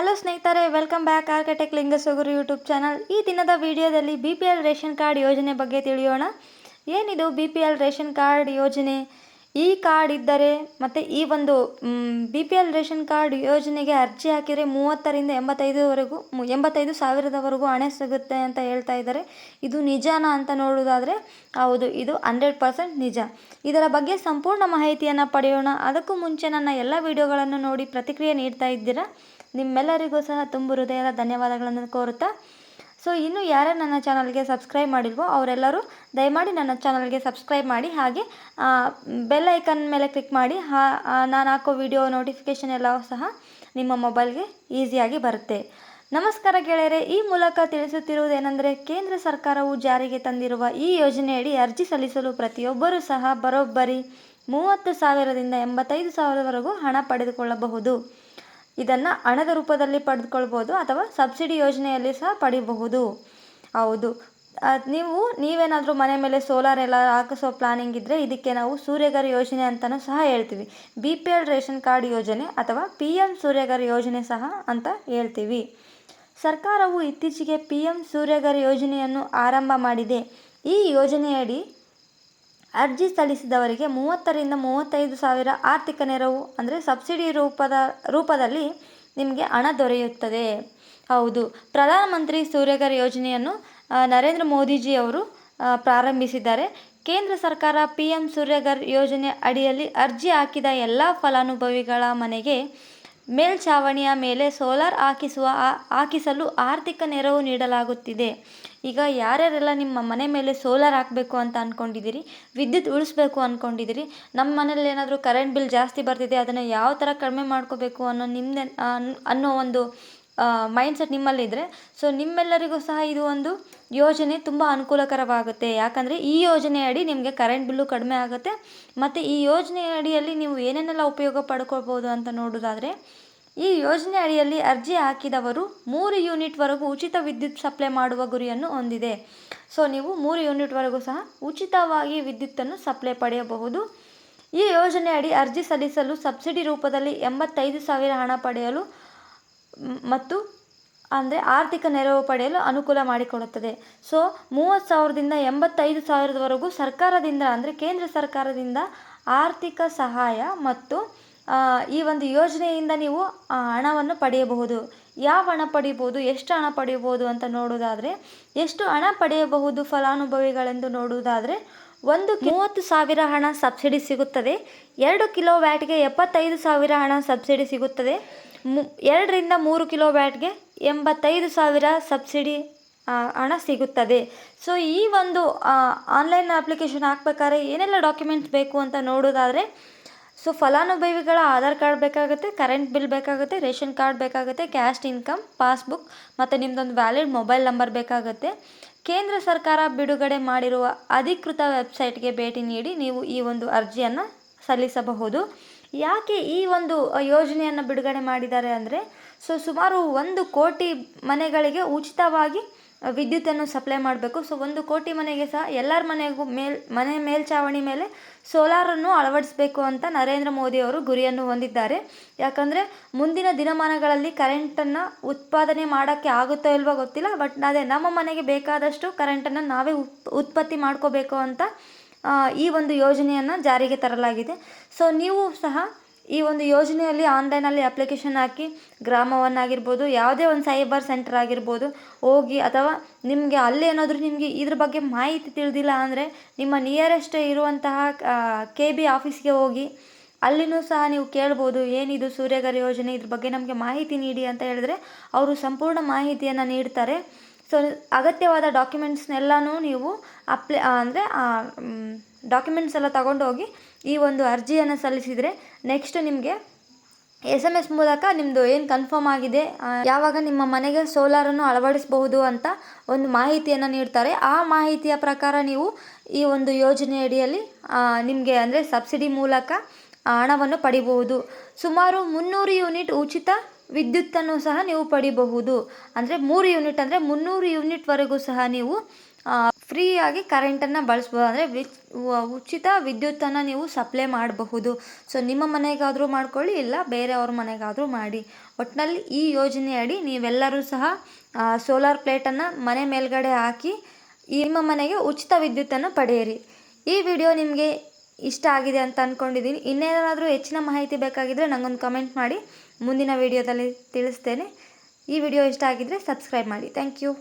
Hello ಸ್ನೇಹಿತರೆ welcome back architect Lingasaguru YouTube channel ಈ ದಿನದ ವಿಡಿಯೋದಲ್ಲಿ B P L ration card ಯೋಜನೆ ಬಗ್ಗೆ ತಿಳಿಯೋಣ. ಏನಿದು B P L ration card ಯೋಜನೆ? ಈ ಕಾರ್ಡ್ ಇದ್ದರೆ, ಮತ್ತು ಈ ಒಂದು B P L ration card ಯೋಜನೆಗೆ ಅರ್ಜಿ ಹಾಕಿದರೆ ಮೂವತ್ತರಿಂದ ಎಂಬತ್ತೈದುವರೆಗೂ ಎಂಬತ್ತೈದು ಸಾವಿರದವರೆಗೂ ಹಣ ಸಿಗುತ್ತೆ ಅಂತ ಹೇಳ್ತಾ ಇದ್ದಾರೆ. ಇದು ನಿಜನಾ ಅಂತ ನೋಡೋದಾದರೆ ಹೌದು, ಇದು ಹಂಡ್ರೆಡ್ ಪರ್ಸೆಂಟ್ ನಿಜ. ಇದರ ಬಗ್ಗೆ ಸಂಪೂರ್ಣ ಮಾಹಿತಿಯನ್ನು ಪಡೆಯೋಣ. ಅದಕ್ಕೂ ಮುಂಚೆ ನನ್ನ ಎಲ್ಲ ವಿಡಿಯೋಗಳನ್ನು ನೋಡಿ ಪ್ರತಿಕ್ರಿಯೆ ನೀಡ್ತಾ ಇದ್ದೀರಾ? ನಿಮ್ಮೆಲ್ಲರಿಗೂ ಸಹ ತುಂಬ ಹೃದಯದ ಧನ್ಯವಾದಗಳನ್ನು ಕೋರುತ್ತಾ. ಸೊ ಇನ್ನು ಯಾರ್ಯಾರು ನನ್ನ ಚಾನಲ್ಗೆ ಸಬ್ಸ್ಕ್ರೈಬ್ ಮಾಡಿಲ್ವೋ ಅವರೆಲ್ಲರೂ ದಯಮಾಡಿ ನನ್ನ ಚಾನಲ್ಗೆ ಸಬ್ಸ್ಕ್ರೈಬ್ ಮಾಡಿ, ಹಾಗೆ ಬೆಲ್ ಐಕನ್ ಮೇಲೆ ಕ್ಲಿಕ್ ಮಾಡಿ ನಾನು ಹಾಕೋ ವಿಡಿಯೋ ನೋಟಿಫಿಕೇಷನ್ ಎಲ್ಲ ಸಹ ನಿಮ್ಮ ಮೊಬೈಲ್ಗೆ ಈಸಿಯಾಗಿ ಬರುತ್ತೆ. ನಮಸ್ಕಾರ ಗೆಳೆಯರೆ, ಈ ಮೂಲಕ ತಿಳಿಸುತ್ತಿರುವುದೇನೆಂದರೆ ಕೇಂದ್ರ ಸರ್ಕಾರವು ಜಾರಿಗೆ ತಂದಿರುವ ಈ ಯೋಜನೆಯಡಿ ಅರ್ಜಿ ಸಲ್ಲಿಸಲು ಪ್ರತಿಯೊಬ್ಬರೂ ಸಹ ಬರೋಬ್ಬರಿ ಮೂವತ್ತು ಸಾವಿರದಿಂದ ಎಂಬತ್ತೈದು ಸಾವಿರವರೆಗೂ ಹಣ ಪಡೆದುಕೊಳ್ಳಬಹುದು. ಇದನ್ನು ಹಣದ ರೂಪದಲ್ಲಿ ಪಡೆದುಕೊಳ್ಬೋದು ಅಥವಾ ಸಬ್ಸಿಡಿ ಯೋಜನೆಯಲ್ಲಿ ಸಹ ಪಡಿಬಹುದು. ಹೌದು. ನೀವು, ನೀವೇನಾದರೂ ಮನೆ ಮೇಲೆ ಸೋಲಾರ್ ಎಲ್ಲ ಹಾಕಿಸೋ ಪ್ಲಾನಿಂಗ್ ಇದ್ದರೆ ಇದಕ್ಕೆ ನಾವು ಸೂರ್ಯಗರ್ ಯೋಜನೆ ಅಂತಲೂ ಸಹ ಹೇಳ್ತೀವಿ. B P L ration card ಯೋಜನೆ ಅಥವಾ ಪಿ ಎಂ ಸೂರ್ಯಗರ್ ಯೋಜನೆ ಸಹ ಅಂತ ಹೇಳ್ತೀವಿ. ಸರ್ಕಾರವು ಇತ್ತೀಚೆಗೆ ಪಿ ಎಂ ಸೂರ್ಯಗರ್ ಯೋಜನೆಯನ್ನು ಆರಂಭ ಮಾಡಿದೆ. ಈ ಯೋಜನೆಯಡಿ ಅರ್ಜಿ ಸಲ್ಲಿಸಿದವರಿಗೆ ಮೂವತ್ತರಿಂದ ಮೂವತ್ತೈದು ಸಾವಿರ ಆರ್ಥಿಕ ನೆರವು, ಅಂದರೆ ಸಬ್ಸಿಡಿ ರೂಪದ, ರೂಪದಲ್ಲಿ ನಿಮಗೆ ಹಣ ದೊರೆಯುತ್ತದೆ. ಹೌದು. ಪ್ರಧಾನಮಂತ್ರಿ ಸೂರ್ಯಗರ್ ಯೋಜನೆಯನ್ನು ನರೇಂದ್ರ ಮೋದಿಜಿಯವರು ಪ್ರಾರಂಭಿಸಿದ್ದಾರೆ. ಕೇಂದ್ರ ಸರ್ಕಾರ ಪಿ ಎಂ ಸೂರ್ಯಗರ್ ಯೋಜನೆ ಅಡಿಯಲ್ಲಿ ಅರ್ಜಿ ಹಾಕಿದ ಎಲ್ಲ ಫಲಾನುಭವಿಗಳ ಮನೆಗೆ ಮೇಲ್ಛಾವಣಿಯ ಮೇಲೆ ಸೋಲಾರ್ ಹಾಕಿಸುವ ಹಾಕಿಸಲು ಆರ್ಥಿಕ ನೆರವು ನೀಡಲಾಗುತ್ತಿದೆ. ಈಗ ಯಾರ್ಯಾರೆಲ್ಲ ನಿಮ್ಮ ಮನೆ ಮೇಲೆ ಸೋಲಾರ್ ಹಾಕಬೇಕು ಅಂತ ಅಂದ್ಕೊಂಡಿದ್ದೀರಿ ವಿದ್ಯುತ್ ಉಳಿಸ್ಬೇಕು ಅಂದ್ಕೊಂಡಿದ್ದೀರಿ ನಮ್ಮ ಮನೇಲಿ ಏನಾದರೂ ಕರೆಂಟ್ ಬಿಲ್ ಜಾಸ್ತಿ ಬರ್ತಿದೆ, ಅದನ್ನು ಯಾವ ಥರ ಕಡಿಮೆ ಮಾಡ್ಕೋಬೇಕು ಅನ್ನೋ ನಿಮ್ಮದೇ ಅನ್ನೋ ಒಂದು ಮೈಂಡ್ಸೆಟ್ ನಿಮ್ಮಲ್ಲಿದ್ದರೆ ಸೊ ನಿಮ್ಮೆಲ್ಲರಿಗೂ ಸಹ ಇದು ಒಂದು ಯೋಜನೆ ತುಂಬ ಅನುಕೂಲಕರವಾಗುತ್ತೆ. ಯಾಕಂದರೆ ಈ ಯೋಜನೆ ಅಡಿ ನಿಮಗೆ ಕರೆಂಟ್ ಬಿಲ್ಲು ಕಡಿಮೆ ಆಗುತ್ತೆ, ಮತ್ತು ಈ ಯೋಜನೆ ಅಡಿಯಲ್ಲಿ ನೀವು ಏನೇನೆಲ್ಲ ಉಪಯೋಗ ಪಡ್ಕೊಳ್ಬೋದು ಅಂತ ನೋಡೋದಾದರೆ ಈ ಯೋಜನೆ ಅಡಿಯಲ್ಲಿ ಅರ್ಜಿ ಹಾಕಿದವರು ಮೂರು ಯೂನಿಟ್ವರೆಗೂ ಉಚಿತ ವಿದ್ಯುತ್ ಸಪ್ಲೈ ಮಾಡುವ ಗುರಿಯನ್ನು ಹೊಂದಿದೆ. ಸೊ, ನೀವು ಮೂರು ಯೂನಿಟ್ವರೆಗೂ ಸಹ ಉಚಿತವಾಗಿ ವಿದ್ಯುತ್ತನ್ನು ಸಪ್ಲೈ ಪಡೆಯಬಹುದು. ಈ ಯೋಜನೆ ಅಡಿ ಅರ್ಜಿ ಸಲ್ಲಿಸಲು ಸಬ್ಸಿಡಿ ರೂಪದಲ್ಲಿ ಎಂಬತ್ತೈದು ಸಾವಿರ ಹಣ ಪಡೆಯಲು ಮತ್ತು ಅಂದರೆ ಆರ್ಥಿಕ ನೆರವು ಪಡೆಯಲು ಅನುಕೂಲ ಮಾಡಿಕೊಡುತ್ತದೆ. ಸೊ, ಮೂವತ್ತು ಸಾವಿರದಿಂದ ಎಂಬತ್ತೈದು ಸಾವಿರದವರೆಗೂ ಸರ್ಕಾರದಿಂದ ಅಂದರೆ ಕೇಂದ್ರ ಸರ್ಕಾರದಿಂದ ಆರ್ಥಿಕ ಸಹಾಯ ಮತ್ತು ಈ ಒಂದು ಯೋಜನೆಯಿಂದ ನೀವು ಹಣವನ್ನು ಪಡೆಯಬಹುದು. ಯಾವ ಹಣ ಪಡೆಯಬಹುದು, ಎಷ್ಟು ಹಣ ಪಡೆಯಬಹುದು ಅಂತ ನೋಡೋದಾದರೆ ಎಷ್ಟು ಹಣ ಪಡೆಯಬಹುದು ಫಲಾನುಭವಿಗಳೆಂದು ನೋಡುವುದಾದರೆ, ಒಂದು ಮೂವತ್ತು ಸಾವಿರ ಹಣ ಸಬ್ಸಿಡಿ ಸಿಗುತ್ತದೆ. ಎರಡು ಕಿಲೋ ವ್ಯಾಟ್ಗೆ ಎಪ್ಪತ್ತೈದು ಸಾವಿರ ಹಣ ಸಬ್ಸಿಡಿ ಸಿಗುತ್ತದೆ. ಮು, ಎರಡರಿಂದ ಮೂರು ಕಿಲೋ ವ್ಯಾಟ್ಗೆ ಎಂಬತ್ತೈದು ಸಾವಿರ ಸಬ್ಸಿಡಿ ಹಣ ಸಿಗುತ್ತದೆ. ಸೊ ಈ ಒಂದು ಆನ್ಲೈನ್ ಅಪ್ಲಿಕೇಶನ್ ಹಾಕ್ಬೇಕಾದ್ರೆ ಏನೆಲ್ಲ ಡಾಕ್ಯುಮೆಂಟ್ಸ್ ಬೇಕು ಅಂತ ನೋಡೋದಾದರೆ ಸೊ ಫಲಾನುಭವಿಗಳ ಆಧಾರ್ ಕಾರ್ಡ್ ಬೇಕಾಗುತ್ತೆ ಕರೆಂಟ್ ಬಿಲ್ ಬೇಕಾಗುತ್ತೆ, ರೇಷನ್ ಕಾರ್ಡ್ ಬೇಕಾಗುತ್ತೆ ಕ್ಯಾಶ್ ಇನ್ಕಮ್ ಪಾಸ್ಬುಕ್ ಮತ್ತು ನಿಮ್ಮದೊಂದು ವ್ಯಾಲಿಡ್ ಮೊಬೈಲ್ ನಂಬರ್ ಬೇಕಾಗುತ್ತೆ. ಕೇಂದ್ರ ಸರ್ಕಾರ ಬಿಡುಗಡೆ ಮಾಡಿರುವ ಅಧಿಕೃತ ವೆಬ್ಸೈಟ್ಗೆ ಭೇಟಿ ನೀಡಿ ನೀವು ಈ ಒಂದು ಅರ್ಜಿಯನ್ನು ಸಲ್ಲಿಸಬಹುದು. ಯಾಕೆ ಈ ಒಂದು ಯೋಜನೆಯನ್ನು ಬಿಡುಗಡೆ ಮಾಡಿದ್ದಾರೆ ಅಂದರೆ ಸೊ ಸುಮಾರು ಒಂದು ಕೋಟಿ ಮನೆಗಳಿಗೆ ಉಚಿತವಾಗಿ ವಿದ್ಯುತ್ತನ್ನು ಸಪ್ಲೈ ಮಾಡಬೇಕು. ಸೊ ಒಂದು ಕೋಟಿ ಮನೆಗೆ ಸಹ ಎಲ್ಲರ ಮನೆಗೂ ಮೇಲ್, ಮನೆ ಮೇಲ್ಛಾವಣಿ ಮೇಲೆ ಸೋಲಾರನ್ನು ಅಳವಡಿಸಬೇಕು ಅಂತ ನರೇಂದ್ರ ಮೋದಿ ಅವರು ಗುರಿಯನ್ನು ಹೊಂದಿದ್ದಾರೆ. ಯಾಕಂದರೆ ಮುಂದಿನ ದಿನಮಾನಗಳಲ್ಲಿ ಕರೆಂಟನ್ನು ಉತ್ಪಾದನೆ ಮಾಡೋಕ್ಕೆ ಆಗುತ್ತೋ ಇಲ್ವೋ ಗೊತ್ತಿಲ್ಲ ಬಟ್ ಅದೇ ನಮ್ಮ ಮನೆಗೆ ಬೇಕಾದಷ್ಟು ಕರೆಂಟನ್ನು ನಾವೇ ಉತ್, ಉತ್ಪತ್ತಿ ಮಾಡ್ಕೋಬೇಕು ಅಂತ ಈ ಒಂದು ಯೋಜನೆಯನ್ನು ಜಾರಿಗೆ ತರಲಾಗಿದೆ. ಸೊ ನೀವು ಸಹ ಈ ಒಂದು ಯೋಜನೆಯಲ್ಲಿ ಆನ್ಲೈನಲ್ಲಿ ಅಪ್ಲಿಕೇಶನ್ ಹಾಕಿ ಗ್ರಾಮವನ್ನಾಗಿರ್ಬೋದು, ಯಾವುದೇ ಒಂದು ಸೈಬರ್ ಸೆಂಟರ್ ಆಗಿರ್ಬೋದು, ಹೋಗಿ ಅಥವಾ ನಿಮಗೆ ಅಲ್ಲಿ ಏನಾದರೂ ನಿಮಗೆ ಇದ್ರ ಬಗ್ಗೆ ಮಾಹಿತಿ ತಿಳಿದಿಲ್ಲ ಅಂದರೆ ನಿಮ್ಮ ನಿಯರೆಸ್ಟ್ ಇರುವಂತಹ ಕೆ ಬಿ ಆಫೀಸ್ಗೆ ಹೋಗಿ ಅಲ್ಲಿನೂ ಸಹ ನೀವು ಕೇಳ್ಬೋದು, ಏನಿದು ಸೂರ್ಯಗರ ಯೋಜನೆ ಇದ್ರ ಬಗ್ಗೆ ನಮಗೆ ಮಾಹಿತಿ ನೀಡಿ ಅಂತ ಹೇಳಿದ್ರೆ ಅವರು ಸಂಪೂರ್ಣ ಮಾಹಿತಿಯನ್ನು ನೀಡ್ತಾರೆ. ಸೊ ಅಗತ್ಯವಾದ ಡಾಕ್ಯುಮೆಂಟ್ಸ್ನೆಲ್ಲನೂ ನೀವು ಅಪ್ಲೈ ಅಂದರೆ ಡಾಕ್ಯುಮೆಂಟ್ಸ್ ಎಲ್ಲ ತಗೊಂಡು ಹೋಗಿ ಈ ಒಂದು ಅರ್ಜಿಯನ್ನು ಸಲ್ಲಿಸಿದರೆ ನೆಕ್ಸ್ಟ್ ನಿಮಗೆ ಎಸ್ ಎಂ ಎಸ್ ಮೂಲಕ ನಿಮ್ಮದು ಏನು ಕನ್ಫರ್ಮ್ ಆಗಿದೆ ಯಾವಾಗ ನಿಮ್ಮ ಮನೆಗೆ ಸೋಲಾರನ್ನು ಅಳವಡಿಸಬಹುದು ಅಂತ ಒಂದು ಮಾಹಿತಿಯನ್ನು ನೀಡ್ತಾರೆ. ಆ ಮಾಹಿತಿಯ ಪ್ರಕಾರ ನೀವು ಈ ಒಂದು ಯೋಜನೆ ಅಡಿಯಲ್ಲಿ ನಿಮಗೆ ಅಂದರೆ ಸಬ್ಸಿಡಿ ಮೂಲಕ ಹಣವನ್ನು ಪಡಿಬಹುದು. ಸುಮಾರು ಮುನ್ನೂರು ಯೂನಿಟ್ ಉಚಿತ ವಿದ್ಯುತ್ತನ್ನು ಸಹ ನೀವು ಪಡಿಬಹುದು. ಅಂದರೆ ಮೂರು ಯೂನಿಟ್ ಅಂದರೆ ಮುನ್ನೂರು ಯೂನಿಟ್ವರೆಗೂ ಸಹ ನೀವು ಫ್ರೀಯಾಗಿ ಕರೆಂಟನ್ನು ಬಳಸ್ಬೋದು. ಅಂದರೆ ಉಚಿತ ವಿದ್ಯುತ್ತನ್ನು ನೀವು ಸಪ್ಲೈ ಮಾಡಬಹುದು. ಸೊ ನಿಮ್ಮ ಮನೆಗಾದರೂ ಮಾಡ್ಕೊಳ್ಳಿ, ಇಲ್ಲ ಬೇರೆಯವ್ರ ಮನೆಗಾದರೂ ಮಾಡಿ. ಒಟ್ಟಿನಲ್ಲಿ ಈ ಯೋಜನೆಯಡಿ ನೀವೆಲ್ಲರೂ ಸಹ ಸೋಲಾರ್ ಪ್ಲೇಟನ್ನು ಮನೆ ಮೇಲ್ಗಡೆ ಹಾಕಿ ನಿಮ್ಮ ಮನೆಗೆ ಉಚಿತ ವಿದ್ಯುತ್ತನ್ನು ಪಡೆಯಿರಿ. ಈ ವಿಡಿಯೋ ನಿಮಗೆ ಇಷ್ಟ ಆಗಿದೆ ಅಂತ ಅಂದ್ಕೊಂಡಿದ್ದೀನಿ ಇನ್ನೇನಾದರೂ ಹೆಚ್ಚಿನ ಮಾಹಿತಿ ಬೇಕಾಗಿದ್ದರೆ ನನಗೊಂದು ಕಮೆಂಟ್ ಮಾಡಿ. ಮುಂದಿನ ವಿಡಿಯೋದಲ್ಲಿ ತಿಳಿಸ್ತೇನೆ. ಈ ವಿಡಿಯೋ ಇಷ್ಟ ಆಗಿದ್ದರೆ ಸಬ್ಸ್ಕ್ರೈಬ್ ಮಾಡಿ. Thank you